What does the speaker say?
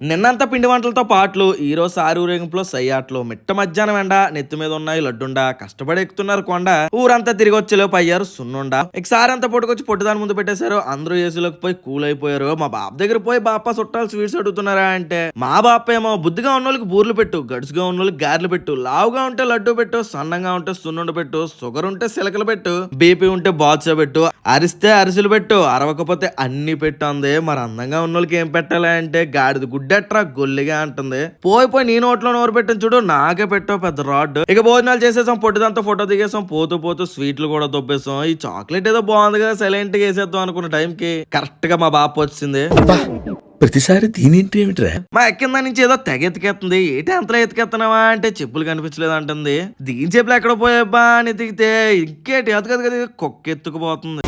నిన్నంతా పిండి వంటలతో పాటలు ఈ రోజు సారి సయ్యాట్లు మిట్ట మధ్యాహ్నం ఎండ నెత్తి మీద ఉన్నాయి లడ్డుండా కష్టపడి ఎక్కుతున్నారు కొండ ఊరంతా తిరిగి వచ్చేలోపు అయ్యారు సున్నుండా. ఇక సారి అంతా పొట్టుకొచ్చి పొట్టుదాని ముందు పెట్టేశారు. అందరూ ఏసీలోకి పోయి కూల్ అయిపోయారు. మా బాప దగ్గర పోయి బాప చుట్టాలు స్వీట్స్ అడుగుతున్నారా? అంటే మా బాప ఏమో బుద్ధిగా ఉన్న వాళ్ళకి బూర్లు పెట్టు గడుసుగా ఉన్న వాళ్ళకి గారెలు పెట్టు లావుగా ఉంటే లడ్డు పెట్టు సన్నంగా ఉంటే సున్నుండ పెట్టు షుగర్ ఉంటే సిలకలు పెట్టు బీపీ ఉంటే బాద్షా పెట్టు అరిస్తే అరిసెలు పెట్టు అరవకపోతే అన్ని పెట్టు అంది. మరి అందంగా ఉన్న వాళ్ళకి ఏం పెట్టాలి అంటే గాడిద గుడ్డెట్రా గొల్లిగా అంటుంది. పోయి పోయి నీ నోట్లో నోరు పెట్టిన చూడు నాకే పెట్టావు పెద్ద రాడ్. ఇక భోజనాలు చేసేసాం పొట్టిదంతా ఫోటో దిగేసాం పోతూ పోతూ స్వీట్లు కూడా దొబ్బేసాం. ఈ చాక్లెట్ ఏదో బాగుంది కదా సైలెంట్గా వేసేద్దాం అనుకున్న టైంకి కరెక్ట్గా మా బాప వచ్చింది. ప్రతిసారి దీనింటి ఏమిట్రా? మా ఎక్కింద నుంచి ఏదో తెగ ఎత్తుకెత్తుంది ఏంటి అంతలా ఎత్తుకెత్తనావా అంటే చెప్పులు కనిపించలేదు అంటుంది. దీని చెప్పులు ఎక్కడ పోయేబ్బా అని ఎతికితే ఇంకేటి? ఎతకదు కదా కుక్క ఎత్తుకుపోతుంది